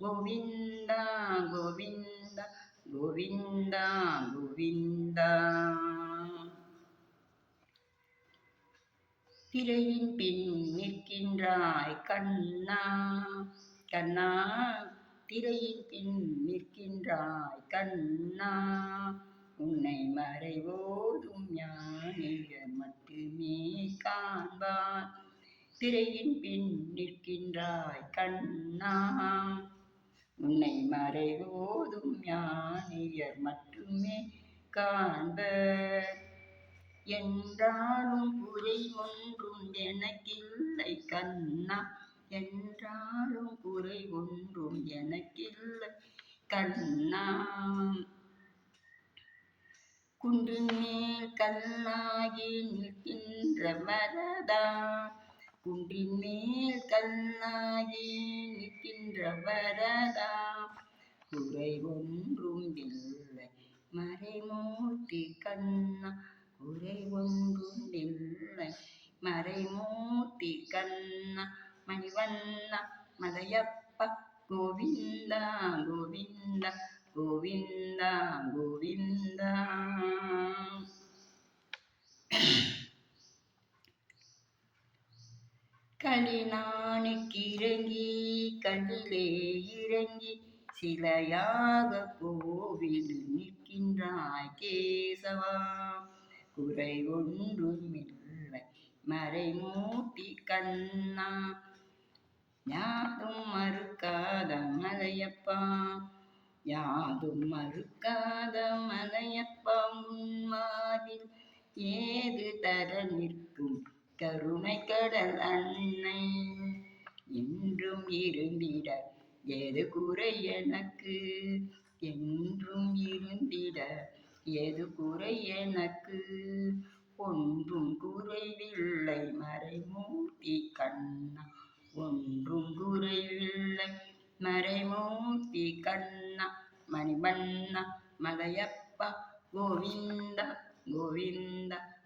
கோவிந்தா கோவிந்தா கோவிந்தா கோவிந்தா திரையின் பின் நிற்கின்றாய் கண்ணா கண்ணா திரையின் பின் நிற்கின்றாய் கண்ணா உன்னை மறைவோதும் ஞானிகள் மட்டுமே காண்பான் திரையின் பின் நிற்கின்றாய் கண்ணா உன்னை மறைவோதும் ஞானியர் மட்டுமே காண்பர் என்றாலும் குறை ஒன்றும் எனக்கில்லை கண்ணா. என்றாலும் குறை ஒன்றும் எனக்கில்லை கண்ணா. குன்றின் மேல் கல்லாகி நிற்கின்ற மரதா. குன்றின் மேல் கல்லாகி வரதா குறை ஒன்றும் இல்லை மறைமூர்த்தி கண்ணா. குறை ஒன்றும் இல்லை மறைமூர்த்தி கண்ணா. மணிவண்ணா மலையப்ப கோவிந்தா கோவிந்தா கோவிந்தா களிநானுக்கிறங்கி கண்ணிலே இறங்கி சிலையாக கோவில் நிற்கின்றாய் கேசவா. குறை ஒன்றுமில்லை மறைமூட்டி கண்ணா. யாதும் மறுக்காத மலையப்பா யாதும் மறுக்காத மலையப்பா. முன்மாதில் ஏது தர நிற்கும்? கருணை கடல் அன்னை என்றும் இருந்திட எது குறை எனக்கு? என்றும் இருந்திட எது குறை எனக்கு? ஒன்றும் குறைவில்லை மறைமூர்த்தி கண்ணா. ஒன்றும் குறைவில்லை மறைமூர்த்தி கண்ணா. மணிவண்ணா மலையப்பா கோவிந்தா கோவிந்தா.